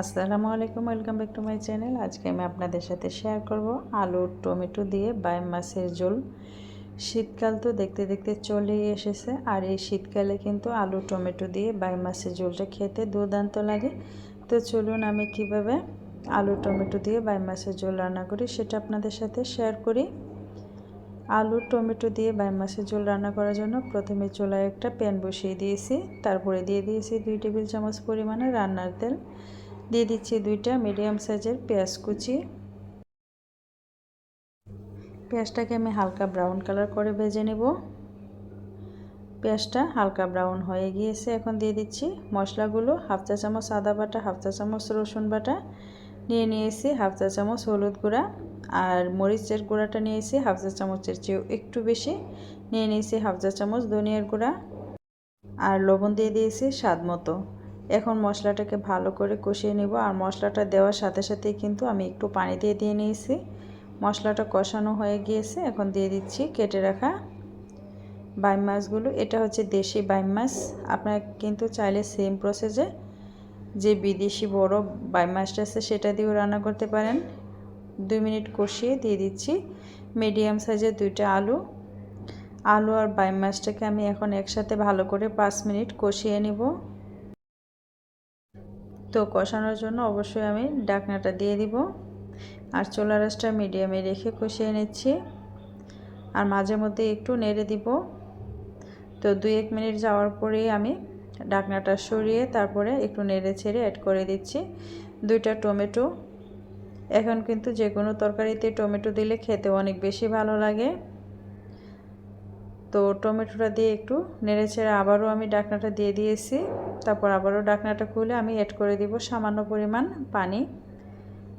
আসসালামু আলাইকুম, welcome back to my channel. আজকে আমি আপনাদের সাথে শেয়ার করব আলু টমেটো দিয়ে বাই মাছের ঝোল। শীতকাল তো দেখতে দেখতে চলেই এসেছে, আর এই শীতকালে কিন্তু আলু টমেটো দিয়ে বাই মাছের ঝোলটা খেতে দুর্দান্ত লাগে। তো চলুন আমি কীভাবে আলু টমেটো দিয়ে বাই মাছের ঝোল রান্না করি সেটা আপনাদের সাথে শেয়ার করি। আলু টমেটো দিয়ে বাই মাছের ঝোল রান্না করার জন্য প্রথমে চুলায় একটা প্যান বসিয়ে দিয়েছি, তারপরে দিয়ে দিয়েছি দুই টেবিল চামচ পরিমাণে রান্নার তেল। দিয়ে দিচ্ছি দুইটা মিডিয়াম সাইজের পেঁয়াজ কুচি। পেঁয়াজটাকে আমি হালকা ব্রাউন কালার করে ভেজে নেব। পেঁয়াজটা হালকা ব্রাউন হয়ে গিয়েছে। এখন দিয়ে দিচ্ছি মশলাগুলো, হাফ চা চামচ আদা বাটা, হাফ চা চামচ রসুন বাটা। নিয়ে নিয়েছি হাফ চা চামচ হলুদ গুঁড়া আর মরিচের গুঁড়াটা নিয়েছি হাফ চা চামচের চেয়েও একটু বেশি। নিয়ে নিয়েছি হাফ চা চামচ ধনিয়ার গুঁড়া। আর লবণ দিয়ে দিয়েছি স্বাদ মতো। এখন মশলাটাকে ভালো করে কষিয়ে নেব আর মশলাটা দেওয়ার সাথে সাথে কিন্তু আমি একটু পানি দিয়ে দিয়ে নিয়েছি। মশলাটা কষানো হয়ে গিয়েছে, এখন দিয়ে দিচ্ছি কেটে রাখা বাইম মাছগুলো। এটা হচ্ছে দেশি বাইম মাছ। আপনারা কিন্তু চাইলে সেম প্রসেসে যে বিদেশি বড় বাইম মাছটা আছে সেটা দিয়েও রান্না করতে পারেন। দুই মিনিট কষিয়ে দিয়ে দিচ্ছি। মিডিয়াম সাইজের দুইটা আলু। আলু আর বাইম মাছটাকে আমি এখন একসাথে ভালো করে পাঁচ মিনিট কষিয়ে নিব। তো কষানোর জন্য অবশ্যই আমি ডাকনাটা দিয়ে দিব। আর চোলা রাসটা মিডিয়ামে রেখে কষিয়ে নিচ্ছি। আর মাঝে মধ্যে একটু নেড়ে দিব। তো দুই এক মিনিট যাওয়ার পরেই আমি ডাকনাটা সরিয়ে তারপরে একটু নেড়ে ছেড়ে অ্যাড করে দিচ্ছি। দুইটা টমেটো। এখন কিন্তু যে কোনো তরকারিতে টমেটো দিলে খেতে অনেক বেশি ভালো লাগে। তো টমেটোটা দিয়ে একটু নেড়ে ছেড়ে আবারও আমি ডাকনাটা দিয়ে দিয়েছি। তারপর আবারও ডাকনাটা খুলে আমি অ্যাড করে দিব সামান্য পরিমাণ পানি,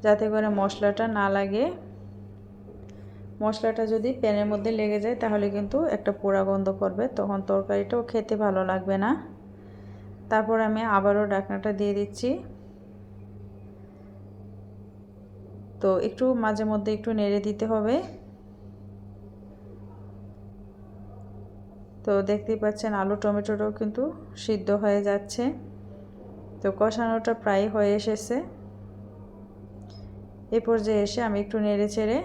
যাতে করে মশলাটা না লাগে। মশলাটা যদি প্যানের মধ্যে লেগে যায় তাহলে কিন্তু একটা পোড়া গন্ধ করবে, তখন তরকারিটাও খেতে ভালো লাগবে না। তারপর আমি আবারও ডাকনাটা দিয়ে দিচ্ছি। তো একটু মাঝে মধ্যে একটু নেড়ে দিতে হবে। তো দেখতেই পাচ্ছেন আলু টমেটোটাও কিন্তু সিদ্ধ হয়ে যাচ্ছে। তো কষানোটা প্রায় হয়ে এসেছে। এ পর্যায়ে এসে আমি একটু নেড়ে চেড়ে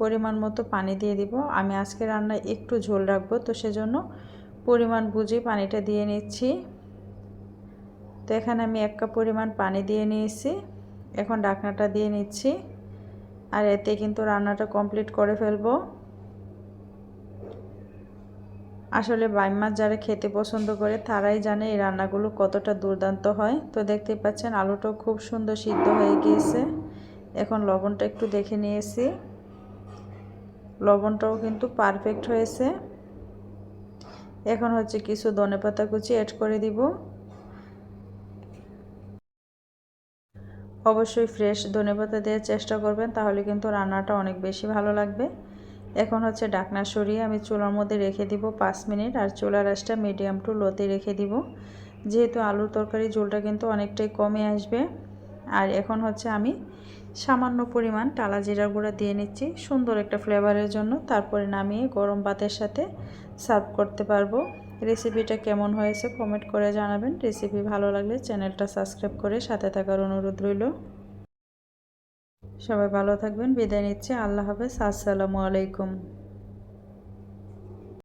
পরিমাণ মতো পানি দিয়ে দিব। আমি আজকে রান্নায় একটু ঝোল রাখব, তো সেজন্য পরিমাণ বুঝে পানিটা দিয়ে নিচ্ছি। তো এখানে আমি এক কাপ পরিমাণ পানি দিয়ে নিয়েছি। এখন ডাকনাটা দিয়ে নিচ্ছি। আর এতে কিন্তু রান্নাটা কমপ্লিট করে ফেলব। আসলে বাইম মাছ যারা খেতে পছন্দ করে, তারাই জানে এই রান্নাগুলো কতটা দুর্দান্ত হয়। তো দেখতে পাচ্ছেন, আলুটাও খুব সুন্দর সিদ্ধ হয়ে গিয়েছে। এখন লবণটা একটু দেখে নিয়েছি। লবণটাও কিন্তু পারফেক্ট হয়েছে। এখন হচ্ছে কিছু ধনে পাতা কুচি অ্যাড করে দিব। অবশ্যই ফ্রেশ ধনে পাতা দেওয়ার চেষ্টা করবেন, তাহলে কিন্তু রান্নাটা অনেক বেশি ভালো লাগবে। এখন হচ্ছে ডাকনা সরিয়ে আমি চুলার মধ্যে রেখে দিব পাঁচ মিনিট আর চুলার রাসটা মিডিয়াম টু লোতে রেখে দিব। যেহেতু আলুর তরকারি ঝোলটা কিন্তু অনেকটাই কমে আসবে। আর এখন হচ্ছে আমি সামান্য পরিমাণ টালা জিরার গুঁড়া দিয়ে নিচ্ছি, সুন্দর একটা ফ্লেভারের জন্য। তারপরে নামিয়ে গরম ভাতের সাথে সার্ভ করতে পারব। রেসিপিটা কেমন হয়েছে কমেন্ট করে জানাবেন। রেসিপি ভালো লাগলে চ্যানেলটা সাবস্ক্রাইব করে সাথে থাকার অনুরোধ রইল। সবাই ভালো থাকবেন বিদায় নিচ্ছে আল্লাহ হাফেজ আসসালামু আলাইকুম।